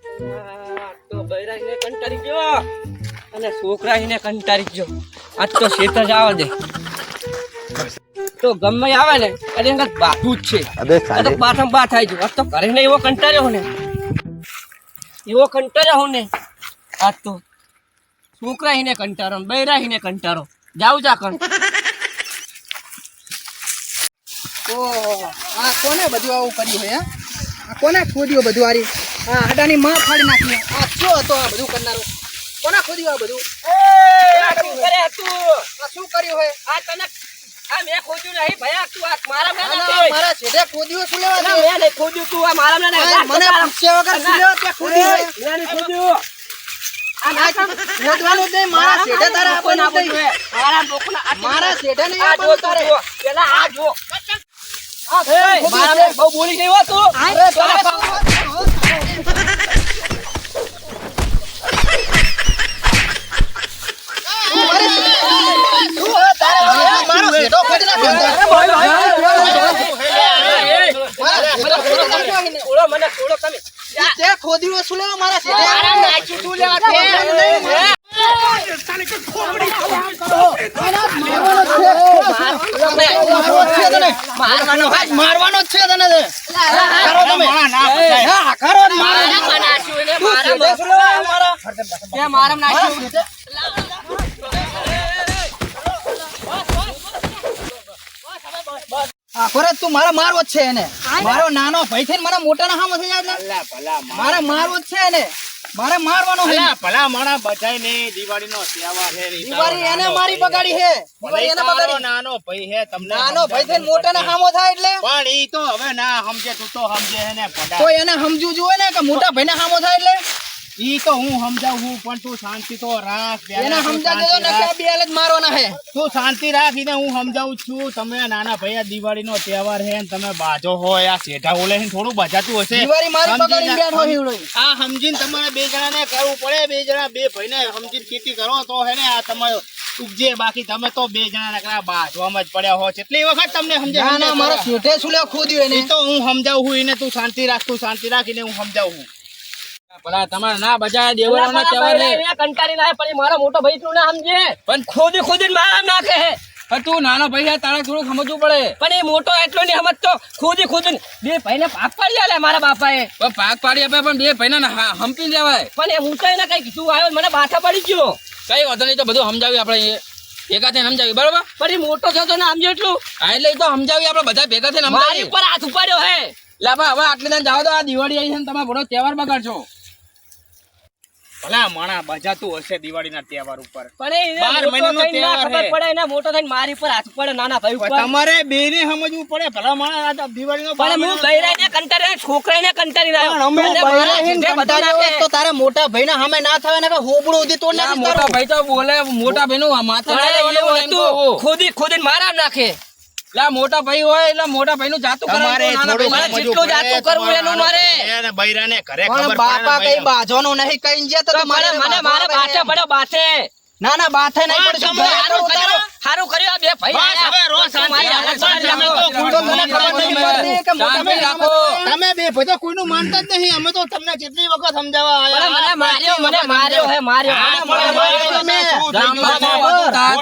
આ તો બૈરાઈને કંટાળી ગયો. અને છોકરાઈને કંટાળી ગયો. આજ તો શેત જ આવે દે. તો ગમે આવે ને એની અંદર બાથું જ છે. તો બાથમ બા થાય છે. આજ તો ઘરે ને એવો કંટાળ્યો ને એવો કંટાળ્યો ને આજ તો છોકરાહીને કંટાળો ને બૈરાહીને કંટાળો. જાઉં જા કણ. ઓહો, આ કોને બધું આવું કર્યું હે આ કોને ખોદ્યું બધું આરી? આ આડાની માં ફાડી નાખી આ શું હતો આ બધું કરનારો કોને ખોદ્યું આ બધું શું કરે તું આ શું કર્યું હોય આ તને આ મેં ખોજ્યું નહીં ભયા તું આ મારા મેં ના, ના. મારા છેડે ખોદ્યું શું લેવા ના, મેં નહીં ખોજ્યું તું આ મારા મેં નહીં. મને પૂછ્યા વગર શું લેવા ત્યાં ખોદ્યું મેં નહીં ના નહીં, મારા છેડે તારે આપવાનું. મારા છેડે નહીં આપવાનું તારે. પેલા આ જો. આ ખોદ્યું બહુ બોલી નહીં હો તું. મારવાનો છે તને. કરો તમે. મારો. મારા? તે મારામાં નાખ્યું. આખો રાત તું મારા મારવો જ છે એને. મારો નાનો ભાઈ થઈને મને મોટાના હામો થઈ જાય એટલે મારે. મારવો જ છે એને. મારે મારવાનો છે. ભલા માણા બધાય ને દિવાળી નો તહેવાર છે દિવાળી એને મારી બગાડી હે દિવાળી એને બગાડી. નાનો ભાઈ હે તમને નાનો ભાઈ થઈને મોટા મોટાના પડશે. હામો થાય એટલે. પણ ઈ તો હવે ના સમજે તું તો સમજે હે ને તો એને સમજવું જોઈએ ને કે મોટા ભાઈને હામો થાય એટલે? ઈ તો હું સમજાવું પણ તું શાંતિ તો રાખ એને સમજાવજો શાંતિ ને કે રાખ. બે હાલ જ મારવાના હે તું શાંતિ રાખીને હું સમજાવું છું. તમે નાના ભાઈ દિવાળી નો તહેવાર હે ને તમે બાજો હોય આ શેઠા ઓલે હે થોડું બજાતું હશે. દિવાળી મારી જા- બેઠો હિવડો. આ સમજીને તમારે બે જણાને કરવું પડે બે જણા બે ભાઈને સમજીને ખેતી કરો તો હે ને આ તમારો ઉપજે બાકી તમે તો બે જણા નકરા બાજવામાં જ પડ્યા હો. એટલી વખત તમને સમજે ના ના મારો શેઠે શું ખોદ્યો એને. તો હું સમજાવું છું એને તું શાંતિ રાખ તું શાંતિ રાખીને હું સમજાવું છું. પેલા તમારે ના બજાય પેલા ના પણ મારો મોટો ભાઈ તું ના સમજે. પણ ખોદી ખોદીને મારામાં નાખે હે. પણ તું નાનો ભાઈ તારે થોડું સમજવું પડે. પણ એ મોટો એટલો નહીં સમજતો. ખુદી ખોદીને બે ભાઈને પાપ પાડી આલે મારા બાપાએ. પણ પાક પાડી આપે પણ બે ભાઈને હંપી પણ એ હું તો એને કઈ કીધું આવ્યો મને બાથા પડી ગયો. કઈ વાંધો નહીં તો બધું સમજાવી આપણે ભેગા થઈને સમજાવી બરાબર? પણ એ મોટો થયો તો ના એટલું. હા એટલે તો સમજાવી આપણે બધા ભેગા થઈને મારી ઉપર હાથ ઉપાડ્યો હે. લા હવે આટલે દાન જાઓ તો આ દિવાળી આવી છે ને તમે બધો તહેવાર બગાડશો. ભલા માણા બજાતું હશે દિવાળીના તહેવાર ઉપર પણ બાર મોટો મહિનાનો થઈને ના તહેવાર ખબર હે. પડે એને મોટો થઈને મારી ઉપર હાથ પડે નાના ભાઈ ઉપર તમારે બેને સમજવું પડે ભલા માણા દિવાળીનો પણ હું છોકરાને કંટારી. અમે તો તારે મોટા ભાઈને સામે ના થાય ને કે હોબળું સુધી તોડ ના, મોટા ભાઈ તો બોલે મોટા ભાઈ નું માથા. ખોદી ખોદીને મારા નાખે લા મોટા ભાઈ હોય એટલે મોટા ભાઈ નું જાતું તમારે જેટલું જાતું કરવું એનું મારે. એને બૈરાને ઘરે ખબર બાપા કઈ ને નું નહીં કઈ ગયા તો મારે મને મને મારે બાથે પડે બાથે. ના ના બાથે નહીં ઘરે હારું કર્યું આ બે ભાઈ બસ આયા. હવે રોજ શાંતિ. તો તને ખબર નહીં પડતી કે મોટા રાખો. તમે બે ભાઈ તો કોઈનું માનતા જ નહીં. અમે તો તમને કેટલી વખત સમજાવવા આયા. મને માર્યો મને માર્યો હે માર્યો. મને માર્યો. તમે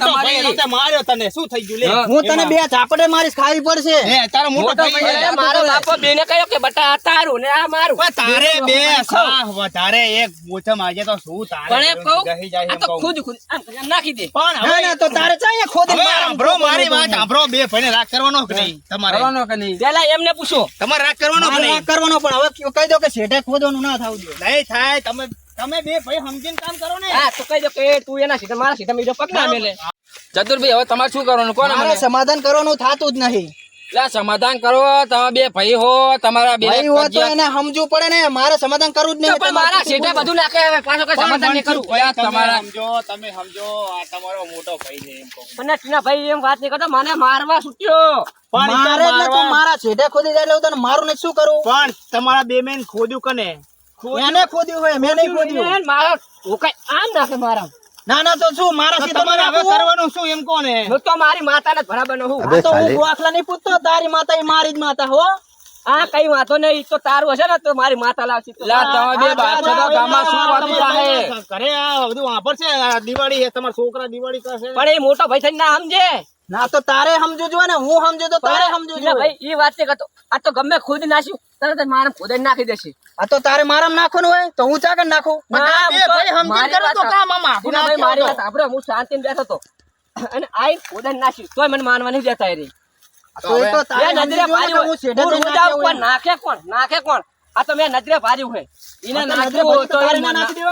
તમારી- રીતે માર્યો તને. શું થઈ ગયું? લે. હું. તને બે ચાપડે મારીશ ખાવી પડશે. હે, તારો મોટો ભાઈ મારો બાપો બેને કહ્યો કે બટા આ તારું ને આ મારું. તારે બે સાહ વધારે એક ઓછમ આજે તો શું તારે? પણ કહું આ તો ખુદ ખુદ આમ નાખી દે. પણ હવે ના તો તારે ચાહીએ ખોદી સાંભળો મારી વાત સાંભળો બે ભાઈને રાગ કરવાનો કે નહીં તમારે? કરવાનો કે નહીં. પેલા એમને પૂછો. તમારે રાગ કરવાનો કે નહીં? આ કરવાનો પણ હવે કહી દો કે શેઠે ખોદવાનું ના થવું જોઈએ નહીં થાય તમે તમે બે ભાઈ સમજીને કામ કરો ને. હા તો કહી દો કે તું એના સીધા મારા સીધા બીજો પગ ના મેલે ચતુરભાઈ હવે તમારે શું કરવાનું? કોણ મારે સમાધાન કરવાનું થતું જ નહીં. લા સમાધાન કરો તમે બે ભાઈ હો તમારા બે ભાઈ હો તો એને સમજવું પડે ને મારે સમાધાન કરવું જ નહીં પણ મારા સીધા બધું નાખે હવે પાછો કઈ સમાધાન નહીં કરું. તમે તમારા- સમજો તમે સમજો આ તમારો મોટો ભાઈ છે એમ કહું મને ટીના ભાઈ એમ વાત નહીં કરતો મને મારવા છૂટ્યો. પણ મારે ને તો મારા શેઠે ખોદી જાય લઉં હું તને મારું ને શું કરું? પણ તમારા બે મેન ખોદ્યું કને? એને ખોદ્યું હોય મેં નહીં ખોદ્યું મારા મારો હું કઈ આમ નાખે મારા ના ના તો શું મારા સીધો તમારે હવે કરવાનું શું એમ કોને? હું તો મારી માતાને બરાબર નો હું તો હું ગોખલા નહીં પૂછતો તારી માતા એ મારી જ માતા હો. આ કઈ વાંધો નહીં તો તારું હશે ને તો મારી માતા લાવશે. લા, તમે બે બાદશાહ તો ગામમાં શું વાતું ચાલે? ઘરે આ બધું વાપરશે આ દિવાળી છે તમારા છોકરા દિવાળી કરશે. પણ એ મોટો ભાઈ થઈને ના સમજે. ના તો તારે સમજુ જો ને હું સમજુ તો તારે સમજુ જો ભાઈ એ વાત છે કે આ તો ગમે ખુદ નાખ્યું તરત જ મારે ખુદ જ નાખી દેશે. આ તો તારે મારામ નાખવાનું હોય તો હું ચાકર નાખું? હું તો ભાઈ સમજીને કરો તો કામ આમાં ભાઈ, મારી વાત સાંભળો, હું શાંતિથી બેઠો તો અને આઈ ખુદ જ નાખ્યું તોય મને માનવા નહીં દેતા રે. તો એ તો તારે નજરે સમજુ કે હું કોણ હોય. નાખે કોણ? નાખે કોણ? આ તો મેં નજરે ભાર્યું હોય. એને નાખ્યું તો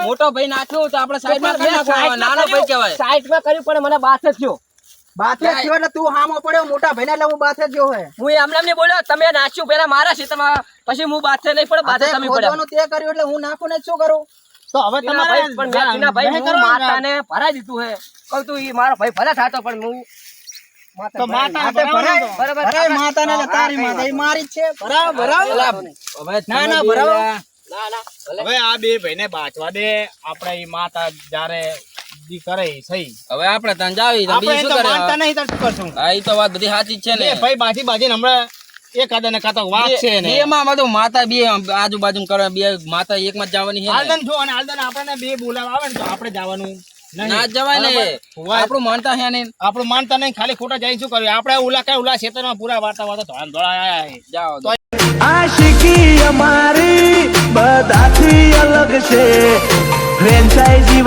મોટો ભાઈ નાખ્યો તો આપણે સાઈડમાં નાનો ભાઈ કહેવાય. સાઈડમાં કર્યું પણ મને બાથ જ થયો. બાથે થયો એટલે તું હામો પડ્યો મોટા ભાઈને એટલે હું બાથે જો હે. હું એમને એમ નહીં બોલ્યો તમે નાચ્યું પેલા મારા ખેતરમાં પછી હું બાથે નહીં પડ્યો બાથે તમે પડ્યો. તે કર્યું એટલે હું નાખું ને શું કરું? તો હવે તમારે પણ મેં ભાઈ હું માતાને ભરા દીધું હે. કહું તું ઈ મારો ભાઈ ભલા થાતો પણ હું તો માતાને ભરાય. ભરાય માતાને એટલે તારી માતા ઈ મારી છે. ભરાવ ભરાવ હવે ના, ના. ના ના હવે આ બે ભાઈને બાચવા દે. આપણે ઈ માતા જ્યારે જી કરે સહી હવે આપણે તને જાવી તો આપણે બીજું તો શું કરે? માનતા નહીં તો કરશું? હા તો વાત બધી સાચી છે ને. ભાઈ બાજી બાજી હમણાં એકાદા ને કાતો વાત છે ને. બે બધું માતા બે આજુબાજુ કરે બે માતા એક જવાની છે ને. જો અને હાલદન આપણને બે બોલાવા આવે ને તો આપણે જવાનું ના જવાય ને. આપણું માનતા છે ને આપણું માનતા નહીં ખાલી ખોટા જાય શું કર્યું? આપણે ઉલા કઈ ઉલા ખેતરમાં પૂરા વાર્તા વાર્તા ધોળા ધોળા જાઓ આશિકી અમારી બધાથી અલગ છે. ફ્રેન્ચાઇઝી